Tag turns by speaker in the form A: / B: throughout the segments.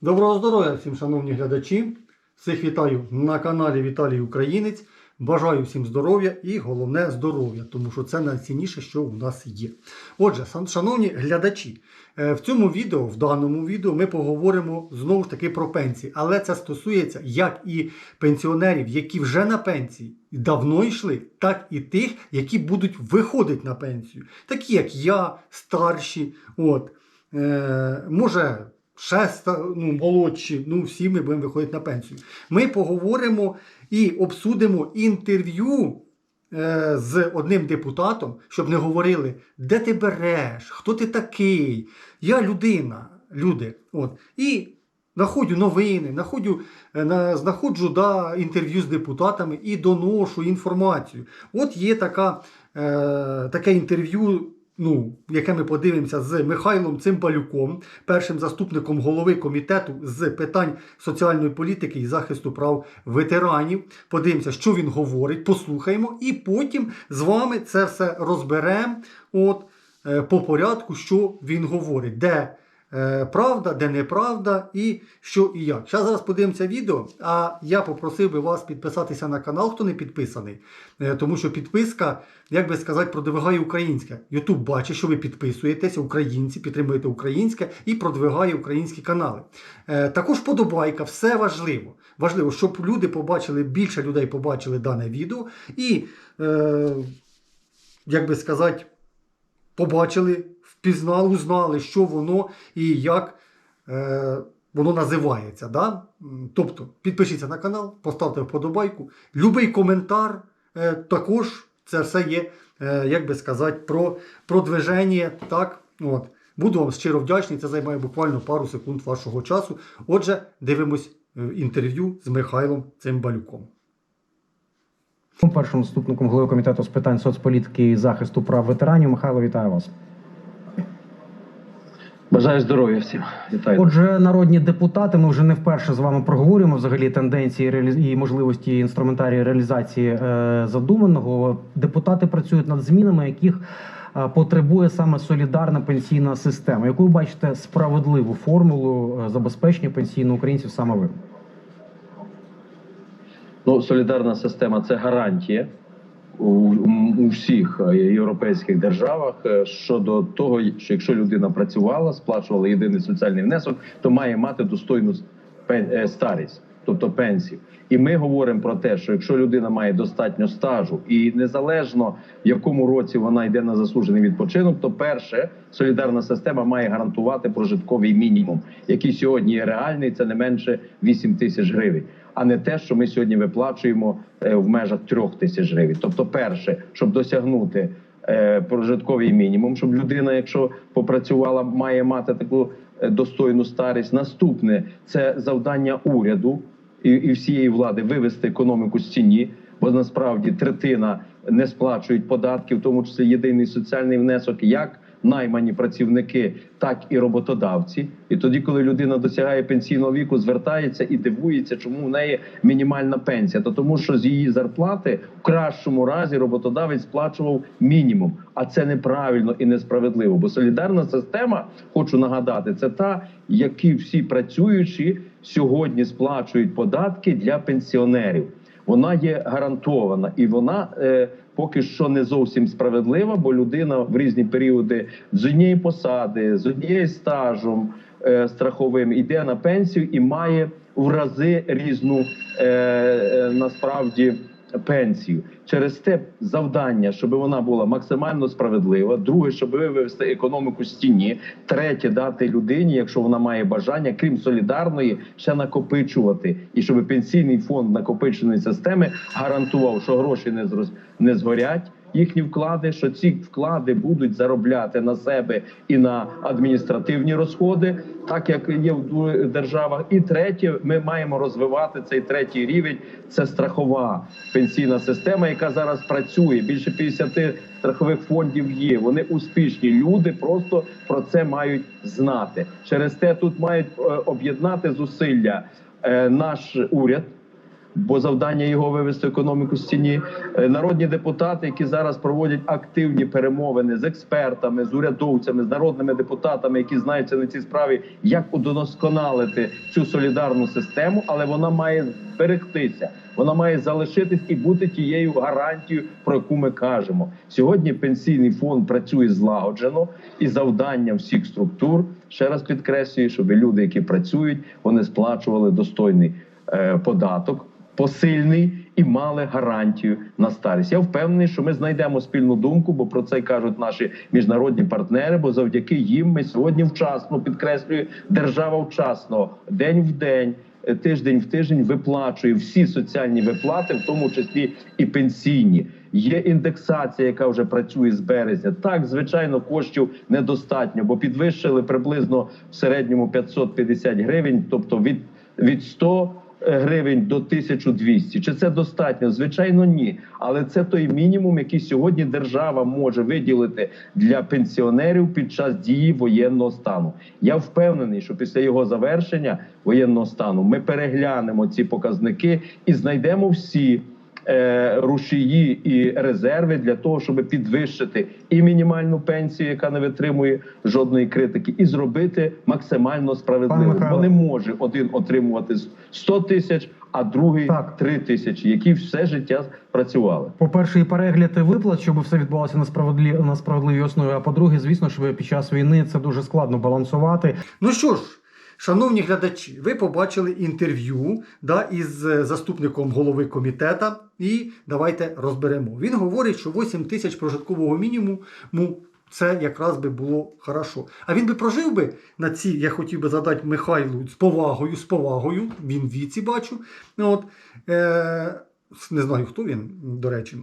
A: Доброго здоров'я всім, шановні глядачі. Всіх вітаю на каналі Віталій Українець. Бажаю всім здоров'я і головне здоров'я, тому що це найцінніше, що у нас є. Отже, шановні глядачі, е, в цьому відео, в даному відео, ми поговоримо знову ж таки про пенсії. Але це стосується як і пенсіонерів, які вже на пенсії давно йшли, так і тих, які будуть виходити на пенсію. Такі як я, старші. От. Е, може, ще ну, молодші, ну всі ми будемо виходити на пенсію. Ми поговоримо і обсудимо інтерв'ю е, з одним депутатом, щоб не говорили, де ти береш, хто ти такий. Я людина, люди. От. І знаходжу новини, знаходжу, е, знаходжу да, інтерв'ю з депутатами і доношу інформацію. От є така, е, таке інтерв'ю ну, яке ми подивимося з Михайлом Цимбалюком, першим заступником голови комітету з питань соціальної політики і захисту прав ветеранів. Подивимося, що він говорить, послухаємо, і потім з вами це все розберемо от, е, по порядку, що він говорить, де правда, де неправда і що і як. Зараз зараз подивимося відео, а я попросив би вас підписатися на канал, хто не підписаний, Е, тому що підписка, як би сказати, продвигає українське. Ютуб бачить, що ви підписуєтеся, українці, підтримуєте українське і продвигає українські канали. Е, Також подобайка, все важливо. Важливо, щоб люди побачили, більше людей побачили дане відео і, е, як би сказати, побачили, впізнали, узнали, що воно і як е, воно називається. Да? Тобто підпишіться на канал, поставте вподобайку. Любий коментар е, також це все є, е, як би сказати, про продвиження. Так? От. Буду вам щиро вдячний, це займає буквально пару секунд вашого часу. Отже, дивимось е, інтерв'ю з Михайлом Цимбалюком.
B: Першим заступником голови комітету з питань соцполітики і захисту прав ветеранів Михайло, вітаю вас.
C: Бажаю здоров'я всім. Вітаю.
B: Отже, народні депутати, ми вже не вперше з вами проговорюємо взагалі тенденції і можливості інструментарії реалізації е, задуманого. Депутати працюють над змінами, яких е, потребує саме солідарна пенсійна система. Яку ви бачите справедливу формулу е, забезпечення пенсійного українців саме ви?
C: Ну, солідарна система це гарантія у, всіх е, європейських державах е, щодо того, що якщо людина працювала, сплачувала єдиний соціальний внесок, то має мати достойну е, старість, тобто пенсію. І ми говоримо про те, що якщо людина має достатньо стажу, і незалежно в якому році вона йде на заслужений відпочинок, то перше солідарна система має гарантувати прожитковий мінімум, який сьогодні є реальний, це не менше 8 тисяч гривень, а не те, що ми сьогодні виплачуємо е, в межах 3 тисяч гривень. Тобто, перше, щоб досягнути е, прожитковий мінімум, щоб людина, якщо попрацювала, має мати таку е, достойну старість. Наступне це завдання уряду і, і всієї влади вивести економіку з тіні, бо насправді третина не сплачують податки, в тому числі єдиний соціальний внесок, як наймані працівники, так і роботодавці. І тоді, коли людина досягає пенсійного віку, звертається і дивується, чому в неї мінімальна пенсія. То тому, що з її зарплати в кращому разі роботодавець сплачував мінімум, а це неправильно і несправедливо. Бо солідарна система, хочу нагадати, це та, які всі працюючі сьогодні сплачують податки для пенсіонерів. Вона є гарантована і вона е, поки що не зовсім справедлива, бо людина в різні періоди з однієї посади, з однією стажем е, страховим йде на пенсію і має в рази різну е, е, насправді пенсію. Через те завдання, щоб вона була максимально справедлива. Друге, щоб вивести економіку з тіні. Третє, дати людині, якщо вона має бажання, крім солідарної, ще накопичувати, і щоб пенсійний фонд накопиченої системи гарантував, що гроші не зрос... не згорять. Їхні вклади, що ці вклади будуть заробляти на себе і на адміністративні розходи, так як є в державах. І третє, ми маємо розвивати цей третій рівень. Це страхова пенсійна система, яка зараз працює. Більше 50 страхових фондів є. Вони успішні. Люди просто про це мають знати. Через те тут мають е, об'єднати зусилля е, наш уряд бо завдання його вивести економіку з тіні. Е, Народні депутати, які зараз проводять активні перемовини з експертами, з урядовцями, з народними депутатами, які знаються на цій справі, як удосконалити цю солідарну систему, але вона має зберегтися. Вона має залишитись і бути тією гарантією, про яку ми кажемо. Сьогодні пенсійний фонд працює злагоджено і завданням всіх структур ще раз підкреслюю, щоб люди, які працюють, вони сплачували достойний е, податок, посильний і мали гарантію на старість. Я впевнений, що ми знайдемо спільну думку, бо про це кажуть наші міжнародні партнери. Бо завдяки їм ми сьогодні вчасно підкреслюю, держава вчасно день в день. е, Тиждень в тиждень виплачує всі соціальні виплати, в тому числі і пенсійні. Є індексація, яка вже працює з березня. Так, звичайно, коштів недостатньо, бо підвищили приблизно в середньому 550 гривень, тобто від, від 100 гривень до 1200. Чи це достатньо? Звичайно, ні. Але це той мінімум, який сьогодні держава може виділити для пенсіонерів під час дії воєнного стану. Я впевнений, що після його завершення воєнного стану ми переглянемо ці показники і знайдемо всі. Е, Рушії і резерви для того, щоб підвищити і мінімальну пенсію, яка не витримує жодної критики, і зробити максимально справедливо. Бо не може один отримувати 100 тисяч, а другий
B: Так.
C: 3 тисячі, які все життя працювали.
B: По-перше, і перегляд і виплат, щоб все відбувалося на справедливій на справедливій основі. А по-друге, звісно, що під час війни це дуже складно балансувати.
A: Ну що ж, шановні глядачі, ви побачили інтерв'ю да, із е, заступником голови комітету, і давайте розберемо. Він говорить, що 8 тисяч прожиткового мінімуму це якраз би було хорошо. А він би прожив би на ці, я хотів би задати Михайлу з повагою, з повагою, він віці бачу. От, е, не знаю, хто він, до речі,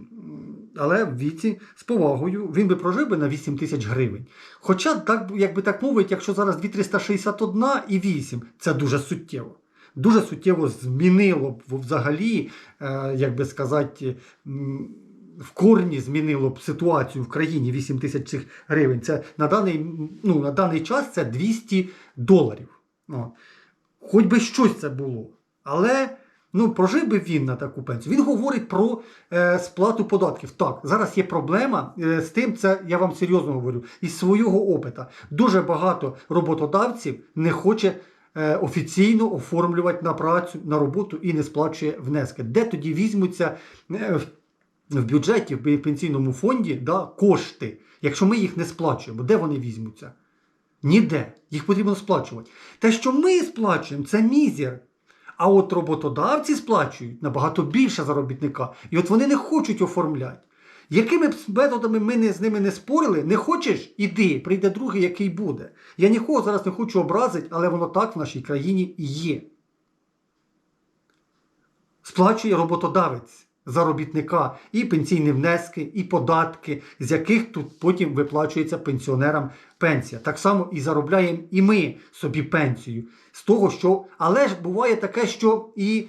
A: але в віці з повагою він би прожив би на 8 тисяч гривень. Хоча, так, як би так мовить, якщо зараз 2361 і 8, це дуже суттєво. Дуже суттєво змінило б взагалі, е, як би сказати, в корні змінило б ситуацію в країні 8 тисяч цих гривень. Це на даний, ну, на даний час це 200 доларів. От. Хоч би щось це було. Але ну, прожив би він на таку пенсію. Він говорить про е, сплату податків. Так, зараз є проблема е, з тим, це я вам серйозно говорю, із свого опита. Дуже багато роботодавців не хоче офіційно оформлювати на працю, на роботу і не сплачує внески. Де тоді візьмуться е, в- бюджеті, в пенсійному фонді да, кошти, якщо ми їх не сплачуємо, де вони візьмуться? Ніде. Їх потрібно сплачувати. Те, що ми сплачуємо, це мізер. А от роботодавці сплачують набагато більше заробітника. І от вони не хочуть оформляти. Якими б методами ми не, з ними не спорили, не хочеш, іди, прийде другий, який буде. Я нікого зараз не хочу образити, але воно так в нашій країні і є. Сплачує роботодавець заробітника і пенсійні внески, і податки, з яких тут потім виплачується пенсіонерам пенсія. Так само і заробляємо і ми собі пенсію. З того, що. Але ж буває таке, що і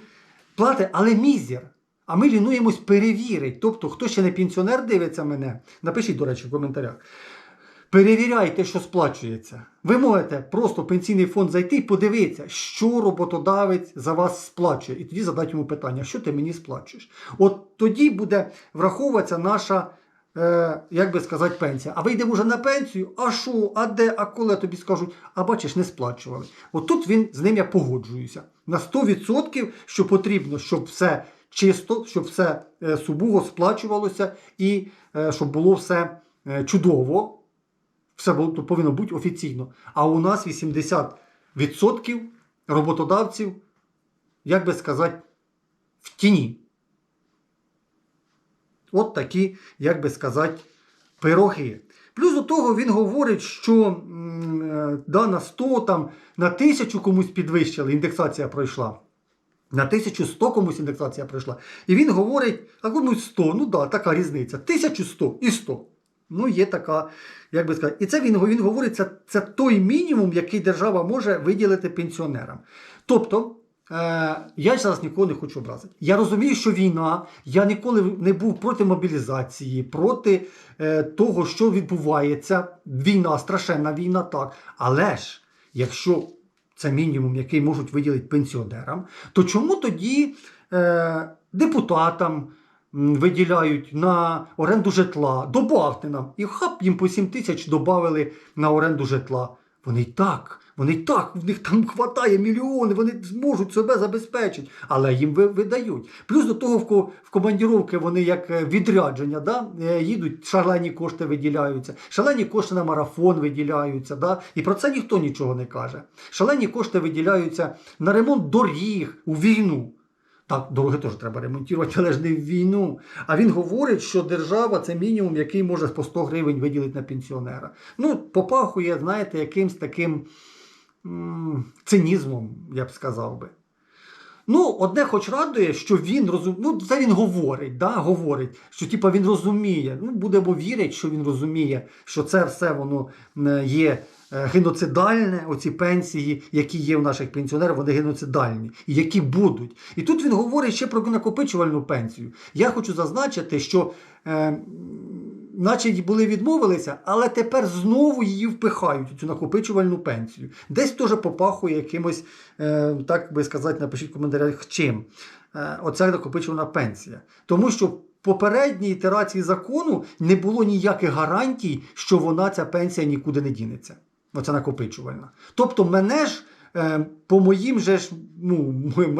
A: плати, але мізер. А ми лінуємось перевірити. Тобто, хто ще не пенсіонер дивиться мене, напишіть, до речі, в коментарях. Перевіряйте, що сплачується. Ви можете просто в пенсійний фонд зайти і подивитися, що роботодавець за вас сплачує. І тоді задати йому питання, що ти мені сплачуєш. От тоді буде враховуватися наша, е, як би сказати, пенсія. А вийдемо вже на пенсію, а що, а де, а коли тобі скажуть, а бачиш, не сплачували. От тут він з ним я погоджуюся. На 100%, що потрібно, щоб все чисто, щоб все е, субуго сплачувалося і е, щоб було все е, чудово. Все було- повинно бути офіційно. А у нас 80% роботодавців, як би сказати, в тіні. От такі, як би сказати, пироги. Плюс до того він говорить, що да, на 100, там, на 1000 комусь підвищили, індексація пройшла. На 1100 комусь індексація пройшла. І він говорить, а комусь 100, ну да, така різниця. 1100 і 100. Ну, є така, як би сказати. І це він, він говорить, це, це той мінімум, який держава може виділити пенсіонерам. Тобто, е, я зараз нікого не хочу образити. Я розумію, що війна, я ніколи не був проти мобілізації, проти е, того, що відбувається. Війна, страшенна війна, так. Але ж, якщо це мінімум, який можуть виділити пенсіонерам, то чому тоді е, депутатам виділяють на оренду житла? Добавте нам. І хап їм по 7 тисяч додали на оренду житла. Вони й так, вони так, в них там хватає мільйони, вони зможуть себе забезпечити, але їм видають. Плюс до того в, в командіровки вони як е, відрядження, да, е, їдуть, шалені кошти виділяються, шалені кошти на марафон виділяються. Да, і про це ніхто нічого не каже. Шалені кошти виділяються на ремонт доріг у війну. Так, дороги теж треба ремонтувати, але ж не в війну. А він говорить, що держава це мінімум, який може по 100 гривень виділити на пенсіонера. Ну, попахує, знаєте, якимсь таким цинізмом, я б сказав би. Ну, одне хоч радує, що він розуміє, ну це він говорить, да, говорить, що типа він розуміє. Ну, будемо вірити, що він розуміє, що це все воно є е, геноцидальне, оці пенсії, які є в наших пенсіонерів, вони геноцидальні, і які будуть. І тут він говорить ще про накопичувальну пенсію. Я хочу зазначити, що. Е, Наче були відмовилися, але тепер знову її впихають цю накопичувальну пенсію. Десь теж попахує якимось, е, так би сказати, напишіть в коментарях чим. Е, оця накопичувальна пенсія. Тому що в попередній ітерації закону не було ніяких гарантій, що вона, ця пенсія, нікуди не дінеться. Оця накопичувальна. Тобто, мене ж. е, По моїм же ж, ну,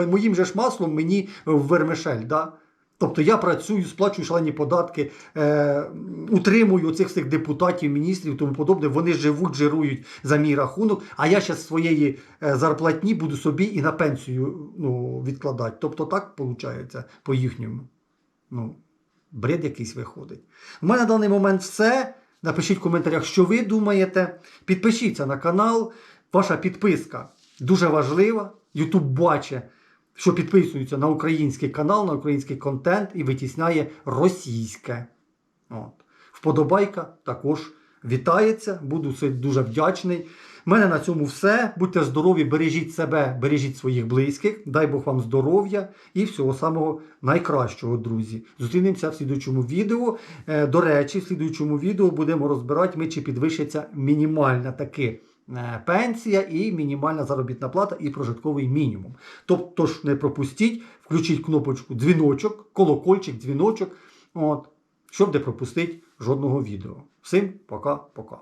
A: моїм же ж маслом мені вермишель. Да? Тобто я працюю, сплачую шалені податки, е, утримую цих всіх депутатів, міністрів і тому подобне. Вони живуть, жирують за мій рахунок, а я ще з своєї е, зарплатні буду собі і на пенсію ну, відкладати. Тобто так виходить по їхньому. Ну, бред якийсь виходить. У мене на даний момент все. Напишіть в коментарях, що ви думаєте. Підпишіться на канал. Ваша підписка дуже важлива. Ютуб бачить, що підписується на український канал, на український контент і витісняє російське. От. Вподобайка також вітається. Буду дуже вдячний. У мене на цьому все. Будьте здорові, бережіть себе, бережіть своїх близьких. Дай Бог вам здоров'я і всього самого найкращого, друзі. Зустрінемося в слідуючому відео. Е, До речі, в слідуючому відео будемо розбирати, ми чи підвищиться мінімальна таки пенсія і мінімальна заробітна плата і прожитковий мінімум. Тобто ж не пропустіть, включіть кнопочку дзвіночок, колокольчик, дзвіночок, от, щоб не пропустити жодного відео. Всім пока-пока.